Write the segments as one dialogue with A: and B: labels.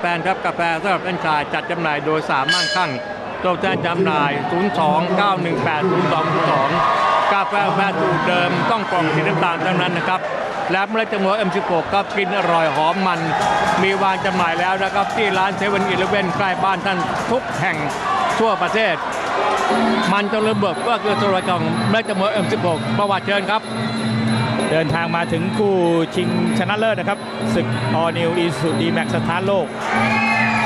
A: แฟนครับกาแฟสำหรับท่านชายจัดจำหน่ายโดยสามมั่งคั่งตัวแทนจำหน่าย 029180202 กาแฟแฟสูตรเดิมต้องกล่องสีน้ำตาลทั้งนั้นนะครับ และเมล็ดแตงโม M16 ก็กินอร่อยหอมมัน มีวางจำหน่ายแล้วนะครับ ที่ร้านเซเว่นอีเลฟเว่นใกล้บ้านท่านทุกแห่งทั่วประเทศ มันจนระเบิดก็คือตัวของเมล็ดแตงโม M16 ประวัติเชิญครับ
B: เดินทางมาถึงคู่ชิงชนะเลิศนะครับศึกออนิวอีสุดีแม็กสถานโลก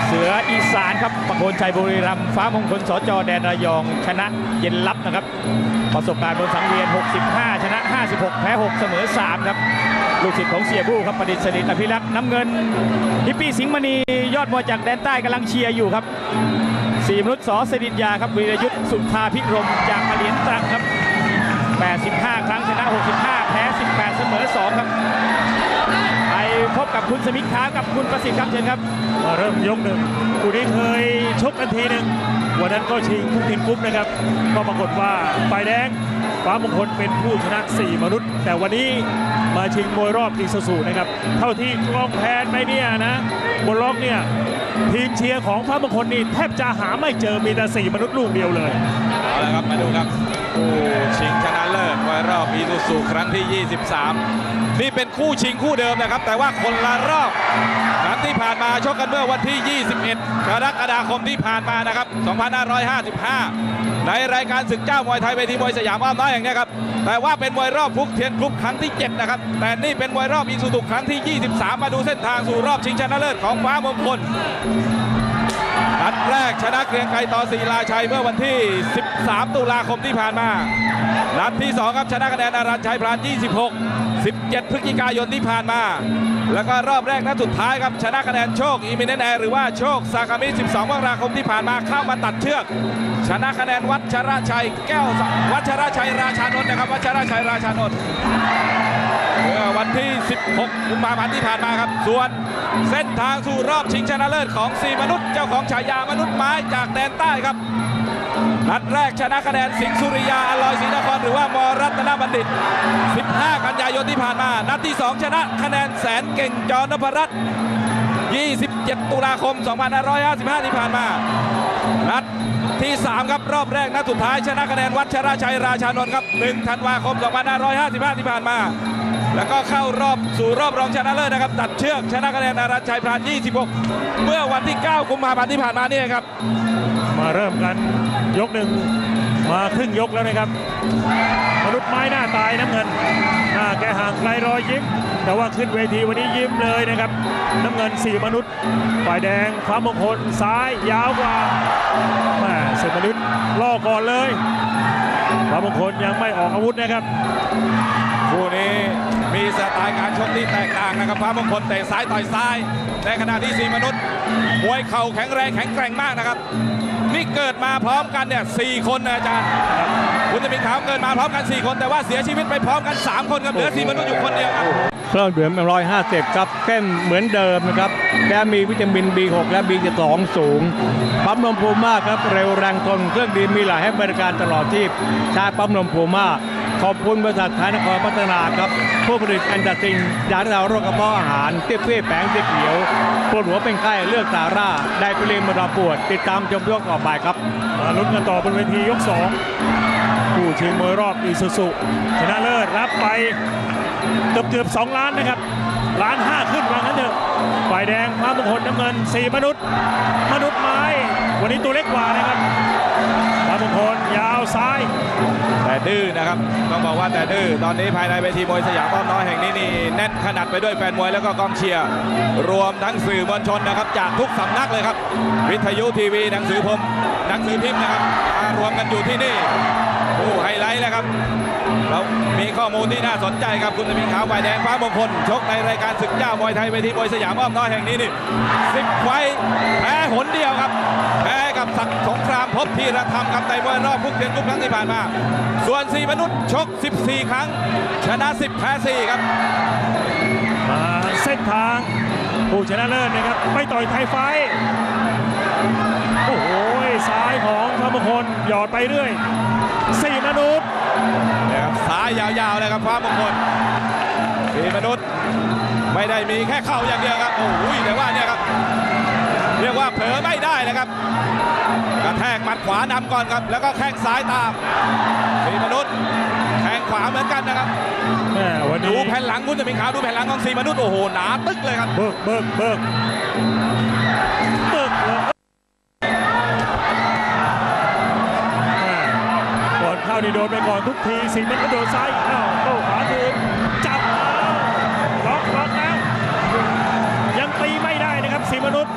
B: เสืออีสานครับประโคนชัยบุรีรัมย์ฟ้ามงคลสจแดนระยองชนะเย็นลับนะครับ ประสบการณ์บนสังเวียน 65 ชนะ 56 แพ้ 6 เสมอ 3 ครับ ลูกศิษย์ของเสียบู้ครับประดิษฐ์สนิทอภิรักษ์น้ำเงินฮิปปี้สิงห์มณียอดมวยจากแดนใต้กำลังเชียร์อยู่ครับสี่มนุษย์สอสดินยาครับวีรยุทธ์สุธาพิรมจากมาเหรียญตรังครับ 85 ครั้งชนะ 65 แพ้ 18 เสมอ 2 ครับ ไปพบกับคุณสมิงค้ากับคุณประสิทธิ์ครับเชิญครับ
C: มาเริ่มยกหนึ่งคู่นี้เคยชกกันทีหนึ่งวันนั้นก็ชิงคุกทินกุ๊ปนะครับ ก็ปรากฏว่าฝ่ายแดงฟ้ามงคลเป็นผู้ชนะ 4 มนุษย์ แต่วันนี้มาชิงมวยรอบอีซูซูนะครับ เท่าที่กล้องแพนไปเนี่ยนะบนล็อกเนี่ยทีมเชียร์ของฟ้ามงคลนี่แทบจะหาไม่เจอมีแต่ 4 มนุษย์ลูกเดียวเลย
D: เอาละครับ มาดูครับคู่ชิงชนะเลิศ มวยรอบอีซูซูครั้งที่ 23 นี่เป็นคู่ชิงคู่เดิมนะครับ แต่ว่าคนละรอบครั้งที่ผ่านมาชกกันเมื่อวันที่ 21 กรกฎาคมที่ผ่านมานะครับ 2555 ในรายการศึกเจ้ามวยไทยเวทีมวยสยามอ้อมน้อยอย่างนี้ครับ แต่ว่าเป็นมวยรอบฟุกเทียนกรุ๊ปครั้งที่ 7 นะครับ แต่นี่เป็นมวยรอบอีซูซูครั้งที่ 23 มาดูเส้นทางสู่รอบชิงชนะเลิศของฟ้ามงคล นัดแรกชนะเกรียงไกรต่อศิลาชัยเมื่อวันที่ 13 ตุลาคมที่ผ่านมา นัดที่ 2 ครับชนะคะแนนอารันชัยพราน 26 17 พฤศจิกายนที่ผ่านมา แล้วก็รอบแรกนัดสุดท้ายครับชนะคะแนนโชคอีมิเนนแอร์หรือว่าโชคซากามิ 12มกราคมที่ผ่านมาเข้ามาตัดเชือก ชนะคะแนนวัชระชัยแก้ววัชระชัยราชานนท์นะครับวัชระชัยราชานนท์ อวันที่ 16กุมภาพันธ์ที่ผ่านมาครับ ส่วนเส้นทางสู่รอบชิงชนะเลิศของ 4 มนุษย์เจ้าของฉายามนุษย์ไม้จากแดนใต้ครับ นัดแรกชนะคะแนนสิงห์สุริยาอลอยศรีนครหรือว่ามรัตนบัณฑิต 15 กันยายนที่ผ่านมา นัดที่ 2 ชนะคะแนนแสนเก่งจอนพรัตน์27 ตุลาคม 2555 ที่ผ่านมา นัดที่ 3 ครับ รอบแรกนัดสุดท้ายชนะคะแนนวัชราชัยราชานนท์ครับ 1 ธันวาคม 2555 ที่ผ่านมา แล้วก็เข้ารอบสู่รอบรองชนะเลิศนะครับ ตัดเชือกชนะคะแนนอารันชัยพราน26 เมื่อวันที่ 9 กุมภาพันธ์ที่ผ่านมานี่เองครับ
C: มาเริ่มกันยกหนึ่งมาครึ่งยกแล้วนะครับ มนุษย์ไม้หน้าตายน้ำเงินหน้าแกห่างไกลรอยยิ้ม แต่ว่าขึ้นเวทีวันนี้ยิ้มเลยนะครับ น้ำเงิน 4 มนุษย์ ฝ่ายแดงฟ้ามงคลซ้ายยาวกว่าแม่เสมนุษย์ล่อก่อนเลยฟ้ามงคลยังไม่ออกอาวุธนะครับ
D: คู่นี้ มีสไตล์การชกที่แตกต่างนะครับฟ้ามงคลเตะซ้ายต่อยซ้ายในขณะที่สีมนุษย์มวยเข่าแข็งแรงแข็งแกร่งมากนะครับ นี่เกิดมาพร้อมกันเนี่ยสคนนะอาจารย์คุณจะมีขาวเกิดมาพร้อมกัน 4 คน แต่ว่าเสียชีวิตไปพร้อมกัน 3 คนครับเหลือสีมนุษย์อยู่คนเดียวครับ
A: เครื่องดื่มร้อยห้าสิบครับเข้มเหมือนเดิมนะครับและมีวิตามิน B6 และ B12 สูงปั๊มนมพูม่าครับเร็วแรงทนเครื่องดีมีหลายให้บริการตลอดที่ช้ปั๊มนมพูม่า ขอบคุณบริษัทไทยนครพัฒนาครับ ผู้ผลิตแอนตาซินยาที่เราโรคกระเพาะอาหารเตี้ยเฟ้แผงสีเขียวปวดหัวเป็นไข้เลือกสาร่า ได้ปริมาณปวด ติดตามชมยกต่อไปครับ
C: มาลุ้นกันต่อบนเวทียก 2 ผู้ชิงมวยรอบอีซูซุชนะเลิศรับไปเกือบเกือบ2ล้านนะครับล้านห้าขึ้นว่างั้นเถอะฝ่ายแดงพระมงคลน้ำเงิน4มนุษย์ มนุษย์ไม้ วันนี้ตัวเล็กกว่านะครับ มงคลยาวซ้าย
D: แต่ดื้อนะครับ ต้องบอกว่าแต่ดื้อตอนนี้ภายในเวทีมวยสยามอ้อมน้อยแห่งนี้นี่แน่นขนาดไปด้วยแฟนมวยแล้วก็กองเชียร์รวมทั้งสื่อมวลชนนะครับ จากทุกสำนักเลยครับ วิทยุทีวีหนังสือพิมพ์หนังสือพิมพ์นะครับมารวมกันอยู่ที่นี่โอ้ไฮไลท์นะครับเรามีข้อมูลที่น่าสนใจครับคุณสมิงขาวฝ่ายแดงฟ้ามงคลชกในรายการศึกเจ้ามวยไทยเวทีมวยสยามอ้อมน้อยแห่งนี้นี่สิบไฟแพ้หนเดียวครับแพ้ กับศักดิ์สงครามพบทีระธรรมครับในมวยรอบพุกเทียนทุกครั้งที่ผ่านมา ส่วนสีมนุษย์ชก 14 ครั้ง ชนะ 10 แพ้ 4 ครับ
C: มาเส้นทางผู้ชนะเลิศนะครับไม่ต่อยไทยไฟท์โอ้โหซ้ายของพระมงคลหยอดไปเรื่อย4มนุษย์
D: นะครับซ้ายยาวๆเลยครับฟ้ามงคลสีมนุษย์ไม่ได้มีแค่เข่าอย่างเดียวครับ โอ้โหแต่ว่าเนี่ยครับ ว่าเผลอไม่ได้เลยครับกระแทกหมัดขวานำก่อนครับ แล้วก็แข้งซ้ายตามสีมนุษย์แข้งขวาเหมือนกันนะครับ
C: แม่วัน
D: ดู
C: นี้
D: แผ่นหลังคุณจะมีขาวดูแผ่นหลังของสีมนุษย์โอ้โหหนาตึกเลยครับ
C: เบิกเบิกเบิกเบิกเลยแม่ก่อนเข้านี่โดนไปก่อนทุกทีสีมันก็โดนซ้ายอ้าวโต้ขวาคืนจับอ้าวล็อกล็อกแล้วยังตีไม่ได้นะครับสีมนุษย์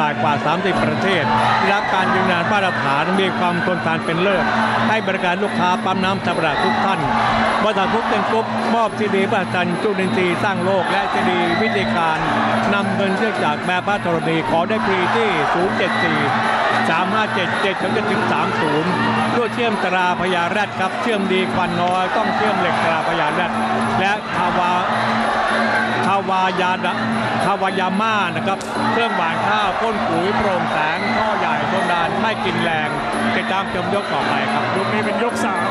C: มนุษย์
D: มา
A: กกว่า 30 ประเทศได้รับการยืนยันมาตรฐานมีความทนทานเป็นเลิศให้บริการลูกค้าปั๊มน้ำชำระทุกท่านบริษัททุกเต็นกรุ๊ปมอบซีดีประจันจุลินทรีย์สร้างโลกและซีดีวิธีการนำเงินเชื่อจากแม่พระธรณีขอได้ฟรีที่ 074 3577ถึงถึง 30ด้วยเชื่อมตราพญาแรดครับ เชื่อมดีควันน้อยต้องเชื่อมเหล็กตราพญาแรดและทาวาคาวายาดะ คาวายาม่านะครับ เครื่องหวานข้าวพ่นปุ๋ยโปร่งแสงท่อใหญ่ทนดานไม่กินแรงติดตามชมยกต่อไปครับ
C: ยกนี้เป็นยกสาม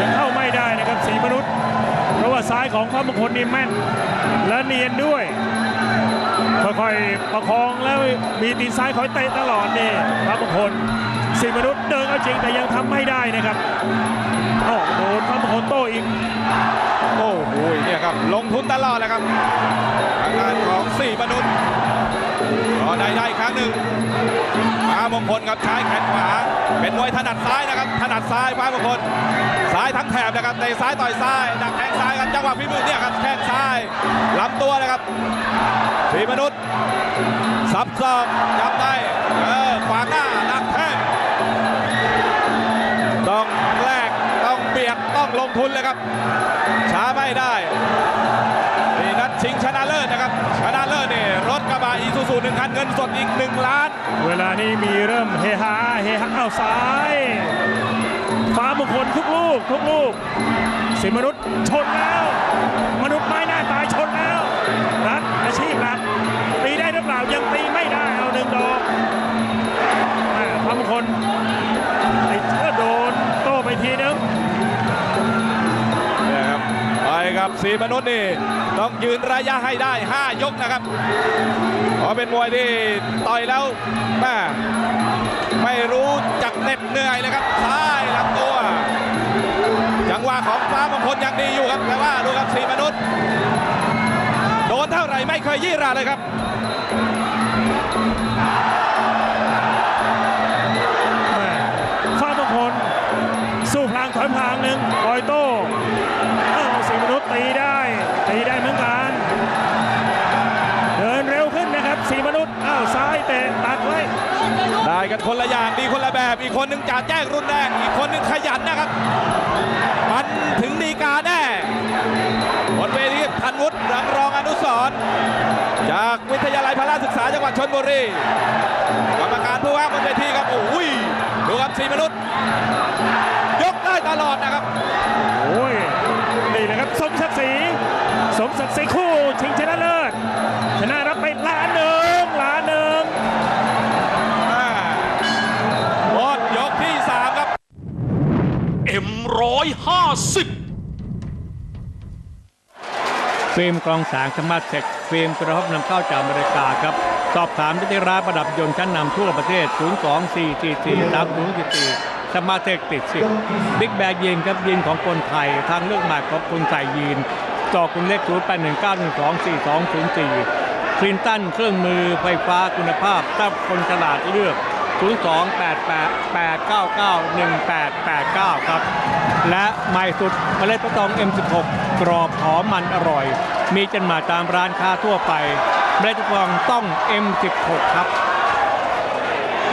C: ยังเข้าไม่ได้นะครับสีมนุษย์ เพราะว่าซ้ายของข้ามงคลนี่แม่น และเนียนด้วยค่อยๆประคองแล้วมีตีนซ้ายคอยเตะตลอดนี่พระมงคลสีมนุษย์เดินเอาจริงแต่ยังทำไม่ได้นะครับอ้โดนพระมงคลโต้อีก
D: โอ้โหเนี่ยครับลงทุนตลอดเลยครับทางด้านของสี่มนุษย์รอได้ได้ครั้งหนึ่งฟ้ามงคลครับใช้แขนขวา เป็นมวยถนัดซ้ายนะครับ ถนัดซ้ายฟ้ามงคลซ้ายทั้งแถบนะครับเตะซ้ายต่อยซ้าย ดักแทงซ้ายครับจังหวะฝีมือเนี่ยครับแข้งซ้ายลำตัวนะครับสี่มนุษย์ซับซอกจับได้เออขวางหน้า งทุนเลยครับ ช้าไม่ได้นี่นัดชิงชนะเลิศนะครับ ชนะเลิศเนี่ยรถกระบะอีซูซูหนึ่งคันเงินสดอีกหนึ่งล้าน
C: เวลานี้มีเริ่มเฮฮาเฮฮาอ้าซ้ายฟ้ามงคลทุกลูกทุกลูก สิมนุษย์ชนแล้ว มนุษย์ไม้หน้าตายชนแล้วรัดอาชีพรัดตีได้หรือเปล่ายังตีไม่ได้เอาหนึ่งดอกฟ้ามงคลไอ้เชื่อโดนโต้ไปทีนึง
D: ครับสีมนุษย์นี่ต้องยืนระยะให้ได้ 5 ยกนะครับเพราะเป็นมวยที่ต่อยแล้วแม่ไม่รู้จักเหน็ดเหนื่อยเลยครับซ้ายลำตัวจังหวะของฟ้ามงคลยังดีอยู่ครับแต่ว่าดูครับสีมนุษย์ โดนเท่าไหร่ไม่เคยยี่ราเลยครับ
C: ฟ้ามงคลสู้พลางถอยพลางหนึ่งปล่อยโต้ ตีได้ตีได้เหมือนกันเดินเร็วขึ้นนะครับสีมนุษย์อ้าวซ้ายเตะตัดไว้
D: ได้กันคนละอย่างดีคนละแบบ อีกคนหนึ่งจ่าแจ้งรุนแรงอีกคนหนึ่งขยันนะครับมันถึงดีกาแน่บนเวทีพันวุฒิรังรองอนุสรจากวิทยาลัยพละราศึกษาจังหวัดชนบุรีกรรมการผู้ว่าบนเวทีครับโอ้ยดูครับสีมนุษย์ ยกได้ตลอดนะครับ
C: สมศักดิ์ศรีคู่ชิงชนะเลิศชนะรับไปล้านหนึ่งล้านหนึ่ง
D: อ่าหมดยกที่สามครับ
E: เอ็มร้อยห้าสิบ
A: ฟิล์มกรองแสงสมาร์ทเทคฟิล์มกระทบนำเข้าจากอเมริกาครับ สอบถามได้ที่ร้านประดับยนต์ชั้นนำทั่วประเทศ 02444 3044สมาร์ทเทคติดสิบบิ๊กแบกยีนครับยีนของคนไทย ทางเลือกใหม่ของคนใส่ยีน ต่อคุณเลข0819124204คลินตันเครื่องมือไฟฟ้าคุณภาพถ้าคนฉลาดเลือก 02888991889 ครับ และใหม่สุดเมล็ดฟักทอง M16 กรอบหอมมันอร่อย มีจำหน่ายตามร้านค้าทั่วไปเมล็ดฟักทองต้อง M16 ครับ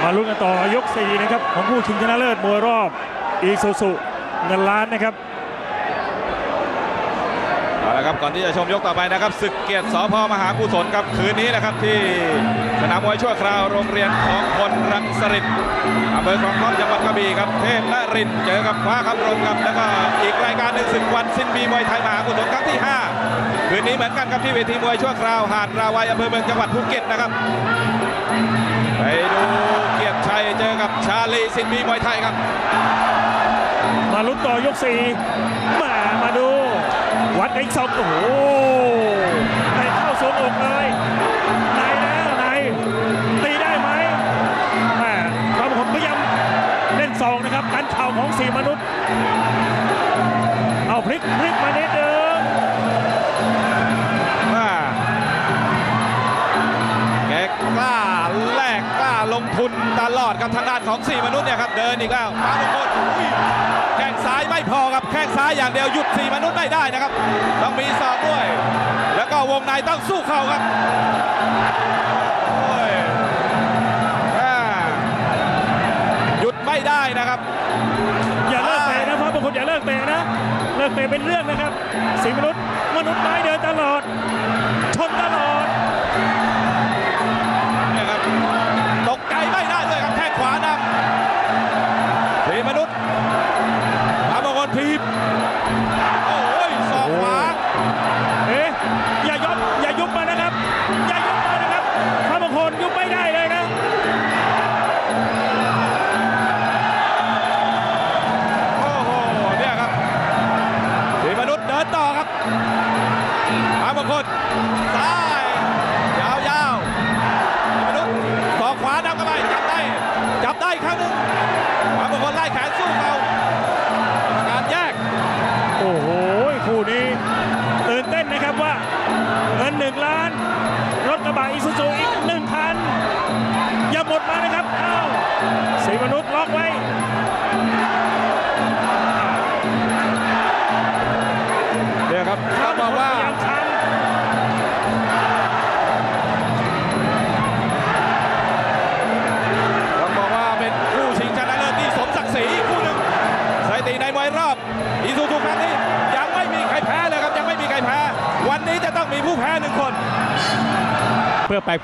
C: มาลุ้นกันต่อยก 4 นะครับ ของผู้ชิงชนะเลิศมวยรอบอีซูซุเงินล้านนะครับ
D: เอาละครับก่อนที่จะชมยกต่อไปนะครับศึกเกียรติสพมหากุศลครับคืนนี้นะครับที่สนามมวยชั่วคราวโรงเรียนของพลรังสฤษดิ์อำเภอคลองท่อมจังหวัดกระบี่ครับเทพนรินเจอกับฟ้าคำรงครับแล้วก็อีกรายการหนึ่งศึกวันสิ้นปีมวยไทยมหากุศลครั้งที่ 5 คืนนี้เหมือนกันครับที่เวทีมวยชั่วคราวหาดราวัยอำเภอเมืองจังหวัดภูเก็ตนะครับไปดูเกียรติชัยเจอกับชาลีสินปีมวยไทยครับ
C: มาลุ้นต่อยกสี่มามาดู วัดอีกสองโอ้โหในเข้าสวมอกเลยในแล้วในตีได้ไหมแหมความผมพยายามเล่นซองนะครับกันเข่าของสี่มนุษย์ เอาพลิกพลิกมานิดนึง
D: ว่าแกกล้าแลกกล้าลงทุนตลอดกับทางด้านของ4มนุษย์เนี่ยครับเดินอีกแล้วฟ้ามงคลอุ้ยายไม่พอครับแข้งซ้ายอย่างเดียวหยุด4มนุษย์ไม่ได้นะครับ ต้องมีศอกด้วย แล้วก็วงในต้องสู้เข่าครับโอ้ยอ่าหยุดไม่ได้นะครับ
C: อย่าเลิกเตะนะพระบางคนอย่าเลิกเตะนะ เลิกเตะเป็นเรื่องนะครับสีมนุษย์มนุษย์ไม้เดินตลอด ชนตลอด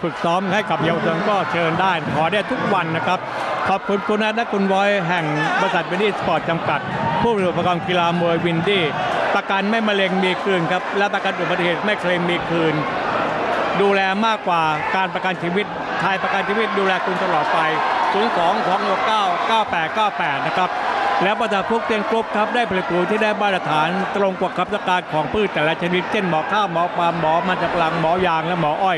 A: ฝึกซ้อมให้กับเยาวชนก็เชิญได้ขอได้ทุกวันนะครับ ขอบคุณคุณนัทและคุณบอยแห่งบริษัทวินดี้สปอร์ตจำกัด ผู้บริหารอุปกรกีฬามวยวินดี้ประกันไม่มะเร็งมีคืนครับและประกันอุบัติเหตุไม่เคลมมีคืน ดูแลมากกว่าการประกันชีวิตไทยประกันชีวิตดูแลคุณตลอดไป 0 2 2 6 9 9 8 9 8 นะครับ แล้วประสาพวกเตียนกรุ๊ปครับได้ผลิตปุ๋ยที่ได้มาตรฐาน ตรงกว่าคับการของพืชแต่ละชนิดเช่นหมอข้าวหมอปล์มหมอมันจากลังหมอยางและหมออ้อย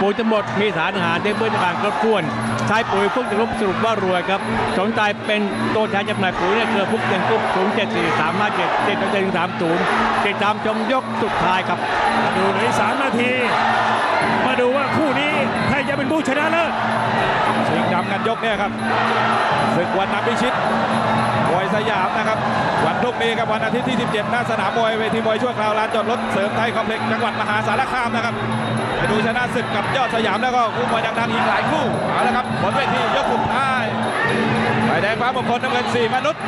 A: ปุ๋ยทั้งหมดมีสารอาหารที่เพื่อการครบถ้วน ใช้ปุ๋ยพวกเตียนกรุ๊ปสรุปว่ารวยครับสนใจเป็นตัวแทนจำหน่ายปุ๋ยเนี่ยคือพวกเตียนกรุ๊ป0 7 4 3 5 7 7 7 3 0ติดตามชมยกสุดท้ายครับำ
C: ดูเหลืออีกสามนาที มาดูว่าคู่นี้ใครจะเป็นผู้ชนะเลิศ
D: ชิงดำกันยกเนี่ยครับศึกวันนับพิชิต มวยสยามนะครับ วันพรุ่งนี้ครับวันอาทิตย์ที่ 17 หน้าสนามมวยเวทีมวยชั่วคราวลานจอดรถเสริมไทยคอมเพล็กซ์จังหวัดมหาสารคามนะครับไปดูชนะศึกกับยอดสยามแล้วก็คู่มวยดังๆอีกหลายคู่เอาละครับบนเวทียกสุดท้ายฝ่ายแดงฟ้ามงคลน้ำเงินสี่มนุษย์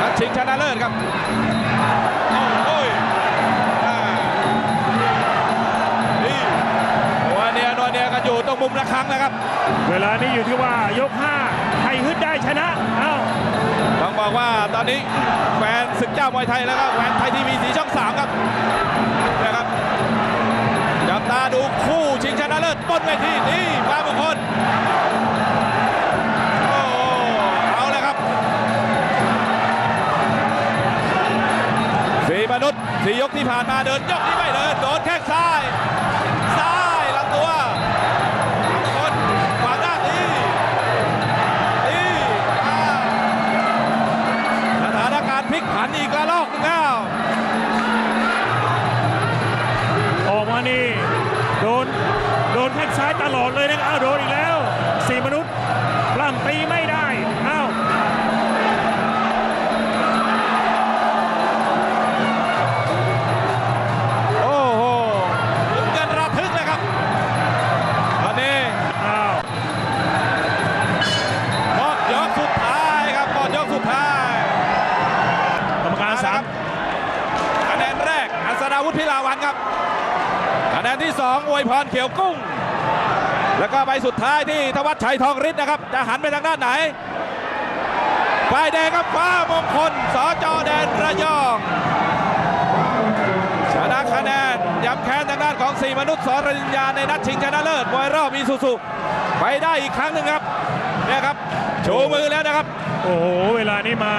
D: นัดชิงชนะเลิศครับโอ้ยนี่หัวเนียนวเนียกันอยู่ตรงมุมระฆังนะครับ
C: เวลานี้อยู่ที่ว่ายก 5 ใครฮึดได้ชนะ เอ้า
D: ต้องบอกว่าตอนนี้แฟนศึกเจ้ามวยไทยแล้วก็แฟนไทยทีวีสีช่องสามครับนะครับจับตาดูคู่ชิงชนะเลิศบนเวทีนี่ฟ้ามงคลโอ้โหเอาเลยครับสีมนุษย์สียกที่ผ่านมาเดินยกนี้ไม่เดินโดนแข้งซ้าย ออก
C: มานี่โดนโดนแข้งซ้ายตลอดเลยนะครับอ้าวโดนอีกแล้วสี่มนุษย์ปล้ำตีไม่ได้อ้าว
D: โอ้โหลุ้นกันระทึกเลยครับตอนนี้
C: อ้าว
D: หมดยกสุดท้ายครับหมดยกสุดท้าย
C: กรรมการสาม
D: คะแนนแรกอัศดาวุฒิพิลาวันครับ คะแนนที่สองอวยพรเขียวกุ้ง แล้วก็ใบสุดท้ายที่ธวัชชัยทองฤทธิ์นะครับ จะหันไปทางด้านไหนฝ่ายแดงครับฟ้ามงคลสจแดนระยองชนะคะแนนย้ำแค้นทางด้านของสีมนุษย์สรริญญาในนัดชิงชนะเลิศมวยรอบอีซูซูไปได้อีกครั้งหนึ่งครับเนี่ยครับโชูมือแล้วนะครับ
C: โอ้โห เวลานี้มา